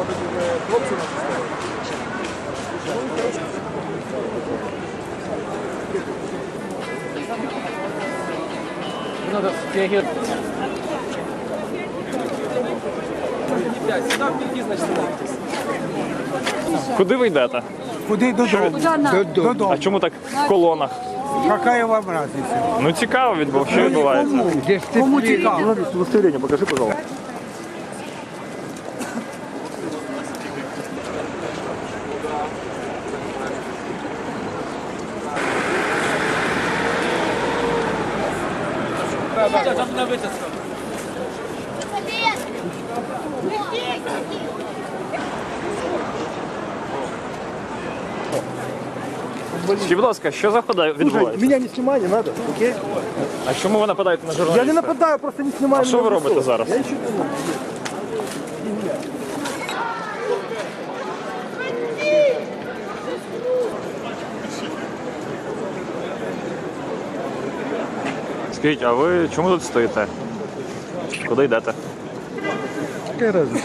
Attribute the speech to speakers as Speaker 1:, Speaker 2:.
Speaker 1: от такі е, хлопці стоять.
Speaker 2: Надо реагировать.
Speaker 3: Куди ви йдете?
Speaker 4: Куди додому? Додому.
Speaker 3: А чому так в колонах?
Speaker 4: Какая вам разница?
Speaker 3: Ну цікаво відбув, що відбувається.
Speaker 4: Кому цікаво?
Speaker 3: Удостоверение покажи, пожалуйста. Скажіть, будь ласка, що за хода відбувається?
Speaker 1: Меня не снимай, не надо, окей?
Speaker 3: А чому ви нападаєте на журналіста?
Speaker 1: Я не нападаю, просто не снимаю.
Speaker 3: А що ви робите зараз?
Speaker 1: Я ничего не знаю.
Speaker 3: Скажіть, а ви чому тут стоїте? Куди йдете?
Speaker 1: Яка разница?